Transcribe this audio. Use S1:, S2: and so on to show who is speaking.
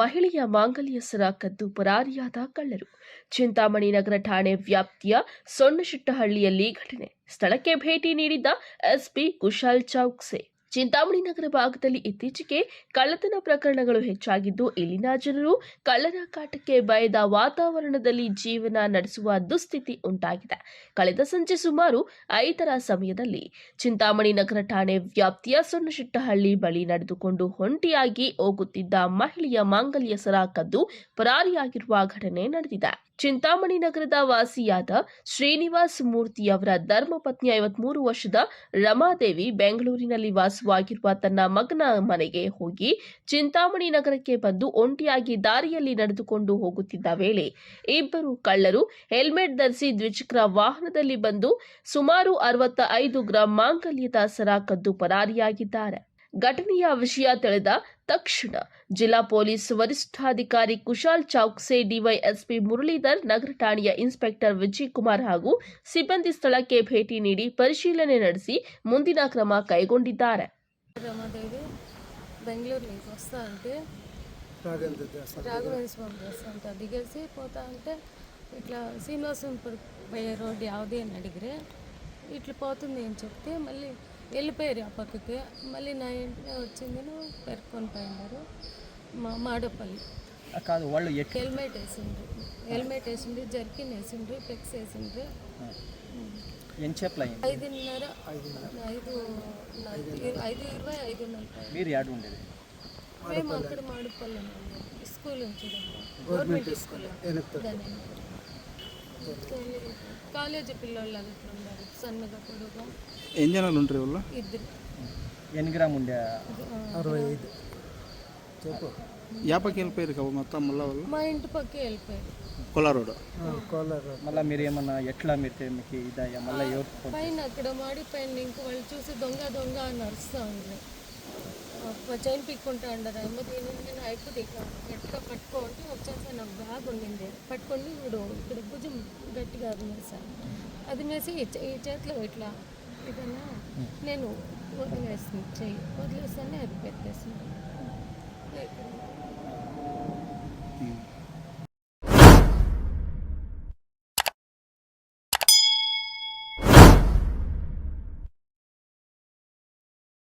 S1: ಮಹಿಳೆಯ ಮಾಂಗಲ್ಯ ಸರ ಕದ್ದು ಪರಾರಿಯಾದ ಕಳ್ಳರು. ಚಿಂತಾಮಣಿ ನಗರ ಠಾಣೆ ವ್ಯಾಪ್ತಿಯ ಸೊಣ್ಣಶಿಟ್ಟಹಳ್ಳಿಯಲ್ಲಿ ಘಟನೆ. ಸ್ಥಳಕ್ಕೆ ಭೇಟಿ ನೀಡಿದ್ದ ಎಸ್ಪಿ ಕುಶಾಲ್ ಚೌಕ್ಸೆ. ಚಿಂತಾಮಣಿ ನಗರ ಭಾಗದಲ್ಲಿ ಇತ್ತೀಚೆಗೆ ಕಳ್ಳತನ ಪ್ರಕರಣಗಳು ಹೆಚ್ಚಾಗಿದ್ದು, ಇಲ್ಲಿನ ಜನರು ಕಳ್ಳರ ಕಾಟಕ್ಕೆ ಭಯದ ವಾತಾವರಣದಲ್ಲಿ ಜೀವನ ನಡೆಸುವ ದುಸ್ಥಿತಿ ಉಂಟಾಗಿದೆ. ಕಳೆದ ಸಂಜೆ ಸುಮಾರು ಐದರ ಸಮಯದಲ್ಲಿ ಚಿಂತಾಮಣಿ ನಗರ ಠಾಣೆ ವ್ಯಾಪ್ತಿಯ ಸಣ್ಣಶಿಟ್ಟಹಳ್ಳಿ ಬಳಿ ನಡೆದುಕೊಂಡು ಹೊಂಟಿಯಾಗಿ ಹೋಗುತ್ತಿದ್ದ ಮಹಿಳೆಯ ಮಾಂಗಲ್ಯ ಸರ ಕದ್ದು ಪರಾರಿಯಾಗಿರುವ ಘಟನೆ ನಡೆದಿದೆ. ಚಿಂತಾಮಣಿ ನಗರದ ವಾಸಿಯಾದ ಶ್ರೀನಿವಾಸ್ ಮೂರ್ತಿಯವರ ಧರ್ಮಪತ್ನಿ ಐವತ್ಮೂರು ವರ್ಷದ ರಮಾದೇವಿ ಬೆಂಗಳೂರಿನಲ್ಲಿ ವಾಸವಾಗಿರುವ ತನ್ನ ಮಗನ ಮನೆಗೆ ಹೋಗಿ ಚಿಂತಾಮಣಿ ನಗರಕ್ಕೆ ಬಂದು ಒಂಟಿಯಾಗಿ ದಾರಿಯಲ್ಲಿ ನಡೆದುಕೊಂಡು ಹೋಗುತ್ತಿದ್ದ ವೇಳೆ ಇಬ್ಬರು ಕಳ್ಳರು ಹೆಲ್ಮೆಟ್ ಧರಿಸಿ ದ್ವಿಚಕ್ರ ವಾಹನದಲ್ಲಿ ಬಂದು ಸುಮಾರು ಅರವತ್ತ ಐದು ಗ್ರಾಂ ಮಾಂಗಲ್ಯದ ಸರ ಕದ್ದು ಪರಾರಿಯಾಗಿದ್ದಾರೆ. ಘಟನೆಯ ವಿಷಯ ತಿಳಿದ ತಕ್ಷಣ ಜಿಲ್ಲಾ ಪೊಲೀಸ್ ವರಿಷ್ಠಾಧಿಕಾರಿ ಕುಶಾಲ್ ಚೌಕ್ಸೆ, ಡಿವೈಎಸ್ಪಿ ಮುರಳೀಧರ್, ನಗರ ಠಾಣೆಯ ಇನ್ಸ್ಪೆಕ್ಟರ್ ವಿಜಯ್ ಕುಮಾರ್ ಹಾಗೂ ಸಿಬ್ಬಂದಿ ಸ್ಥಳಕ್ಕೆ ಭೇಟಿ ನೀಡಿ ಪರಿಶೀಲನೆ ನಡೆಸಿ ಮುಂದಿನ ಕ್ರಮ ಕೈಗೊಂಡಿದ್ದಾರೆ.
S2: రమాదేవి బెంగళూరు నుంచి వస్తా అంటే
S3: రాఘవేంద్ర
S2: స్వామి దేవస్థానంతో దిగేసి పోతా అంటే ఇట్లా శ్రీనివాసంపురం పోయే రోడ్డు యావది అని అడిగిరే. ఇట్లా పోతుంది అని చెప్తే మళ్ళీ వెళ్ళిపోయారు ఆ పక్కకి. మళ్ళీ నా ఇంటికి వచ్చింది పెరుక్కొని పోయినారు మా మాడపల్లి.
S4: కాదు వాళ్ళు
S2: హెల్మెట్ వేసిండ్రు. హెల్మెట్ వేసిండ్రు జర్కిన్ వేసిండ్రు పెక్స్ వేసిండ్రు.
S4: ఎంచేపులు అయింది
S2: ఐదున్నర ఐదు ఐదు ఇరవై ఐదు
S4: మీరు యాడ్ ఉండేది.
S2: మేము అక్కడ Madupalli school government school. College పిల్లలు అట్లా ఉన్నారు. సన్నగా పొడుగా.
S5: ఎన్ని జనాలు ఉంటారు వాళ్ళ
S2: ఇద్దరు.
S4: ఎన్ని గ్రామ్ ఉండే
S3: అరవై ఐదు. చెప్పు.
S5: యాపకి వెళ్ళిపోయారు కదా మొత్తం మళ్ళీ వాళ్ళు?
S2: మా ఇంటి పక్కే వెళ్ళిపోయారు.
S5: కొల్లారోడ్
S3: కోలార్
S4: మళ్ళీ మీరు ఏమన్నా ఎట్లా మీరు మీకు ఇదయ్యా? మళ్ళీ ఎవరు
S2: పైన అక్కడ మాడిపోయింది ఇంక వాళ్ళు చూసి దొంగ దొంగ అని అరుస్తూ ఉన్నారు చైన్ పిక్కుంటా ఉండరు. అమ్మ దీని నేను అయిపోతే ఇట్లా గట్టిగా పట్టుకోండి వచ్చేసి నాకు బ్యాగ్ ఉండింది. పట్టుకొని ఇప్పుడు ఇక్కడ భుజం గట్టిగా అదిమేసాను అది మేసి ఈ చే- ఈ చేతిలో ఇట్లా ఇదన్నా నేను వదిలేసింది చెయ్యి. వదిలేస్తానే అది పెట్టేసింది Nick.